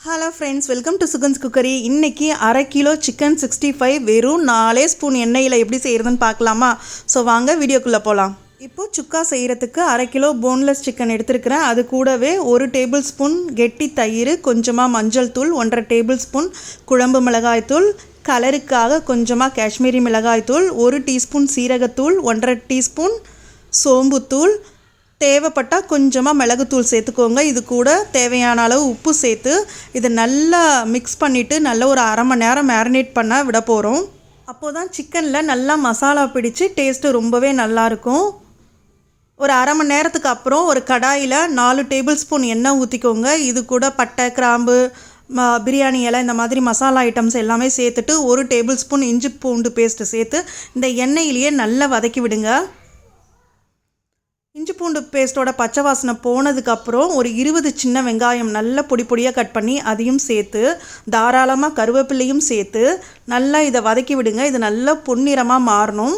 Hello friends welcome to Sugan's cookery இன்றைக்கி அரை kilo chicken sixty five வெறும் நாலே ஸ்பூன் எண்ணெயில் எப்படி செய்கிறதுன்னு பார்க்கலாமா? ஸோ வாங்க வீடியோக்குள்ளே போகலாம் இப்போது சுக்கா செய்கிறதுக்கு அரை கிலோ போன்லெஸ் சிக்கன் எடுத்துருக்கிறேன். அது கூடவே ஒரு டேபிள் ஸ்பூன் கெட்டி தயிர் கொஞ்சமாக மஞ்சள் தூள் ஒன்றரை டேபிள் ஸ்பூன் குழம்பு மிளகாய் தூள் கலருக்காக கொஞ்சமாக காஷ்மீரி மிளகாய் தூள் ஒரு டீஸ்பூன் சீரகத்தூள் ஒன்றரை டீஸ்பூன் சோம்புத்தூள் தேவைப்பட்டால் கொஞ்சமாக மிளகுத்தூள் சேர்த்துக்கோங்க. இது கூட தேவையான அளவு உப்பு சேர்த்து இதை நல்லா மிக்ஸ் பண்ணிவிட்டு நல்ல ஒரு அரை மணி நேரம் மேரினேட் பண்ண விட போகிறோம் அப்போது தான் சிக்கனில் நல்லா மசாலா பிடிச்சி டேஸ்ட்டு ரொம்பவே நல்லாயிருக்கும் ஒரு அரை மணி நேரத்துக்கு அப்புறம் ஒரு கடாயில் நாலு டேபிள் ஸ்பூன் எண்ணெய் ஊற்றிக்கோங்க இது கூட பட்டை கிராம்பு பிரியாணி இலை இந்த மாதிரி மசாலா ஐட்டம்ஸ் எல்லாமே சேர்த்துட்டு ஒரு டேபிள் ஸ்பூன் இஞ்சி பூண்டு பேஸ்ட்டு சேர்த்து இந்த எண்ணெயிலேயே நல்லா வதக்கி விடுங்க. இஞ்சி பூண்டு பேஸ்ட்டோட பச்சை வாசனை போனதுக்கப்புறம் ஒரு இருபது சின்ன வெங்காயம் நல்ல பொடி பொடியாக கட் பண்ணி அதையும் சேர்த்து தாராளமாக கருவேப்பிலையும் சேர்த்து நல்லா இதை வதக்கி விடுங்க. இது நல்லா பொன்னிறமாக மாறணும்.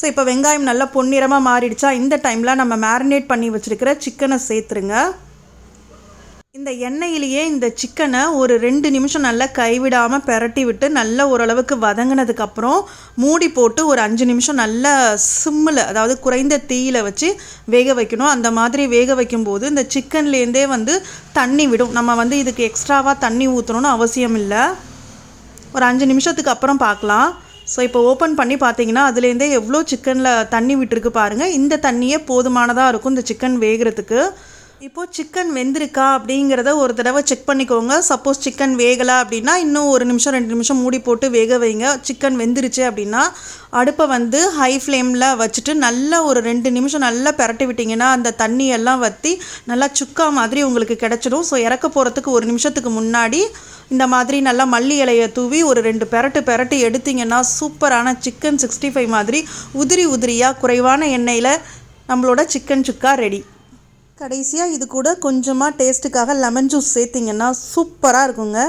ஸோ இப்போ வெங்காயம் நல்லா பொன்னிறமாக மாறிடுச்சா? இந்த டைமில் நம்ம மேரினேட் பண்ணி வச்சுருக்கிற சிக்கனை சேர்த்துருங்க. இந்த எண்ணெயிலேயே இந்த சிக்கனை ஒரு ரெண்டு நிமிஷம் நல்லா கைவிடாமல் பெரட்டி விட்டு நல்லா ஓரளவுக்கு வதங்கினதுக்கப்புறம் மூடி போட்டு ஒரு அஞ்சு நிமிஷம் நல்லா சிம்மில் அதாவது குறைந்த தீயில் வச்சு வேக வைக்கணும். அந்த மாதிரி வேக வைக்கும்போது இந்த சிக்கன்லேருந்தே வந்து தண்ணி விடும். நம்ம வந்து இதுக்கு எக்ஸ்ட்ராவாக தண்ணி ஊற்றணும்னு அவசியம் இல்லை. ஒரு அஞ்சு நிமிஷத்துக்கு அப்புறம் பார்க்கலாம். ஸோ இப்போ ஓப்பன் பண்ணி பார்த்தீங்கன்னா அதுலேருந்தே எவ்வளோ சிக்கனில் தண்ணி விட்டுருக்கு பாருங்கள் இந்த தண்ணியே போதுமானதாக இருக்கும் இந்த சிக்கன் வேகிறதுக்கு. இப்போது சிக்கன் வெந்திருக்கா அப்படிங்கிறத ஒரு தடவை செக் பண்ணிக்கோங்க. சப்போஸ் சிக்கன் வேகலை அப்படின்னா இன்னும் ஒரு நிமிஷம் ரெண்டு நிமிஷம் மூடி போட்டு வேக வைங்க. சிக்கன் வெந்துருச்சு அப்படின்னா அடுப்பை வந்து ஹை ஃப்ளேமில் வச்சுட்டு நல்லா ஒரு ரெண்டு நிமிஷம் நல்லா பெரட்டி விட்டிங்கன்னா அந்த தண்ணியெல்லாம் வற்றி நல்லா சுக்கா மாதிரி உங்களுக்கு கிடச்சிடும். ஸோ இறக்க போகிறதுக்கு ஒரு நிமிஷத்துக்கு முன்னாடி இந்த மாதிரி நல்லா மல்லி இலையை தூவி ஒரு ரெண்டு பெரட்டு பெரட்டு எடுத்திங்கன்னா சூப்பரான சிக்கன் சிக்ஸ்டி ஃபைவ் மாதிரி உதிரி உதிரியாக குறைவான எண்ணெயில் நம்மளோட சிக்கன் சுக்கா ரெடி கடைசியாக இது கூட கொஞ்சமாக டேஸ்ட்டுக்காக லெமன் ஜூஸ் சேர்த்திங்கன்னா சூப்பராக இருக்குங்க.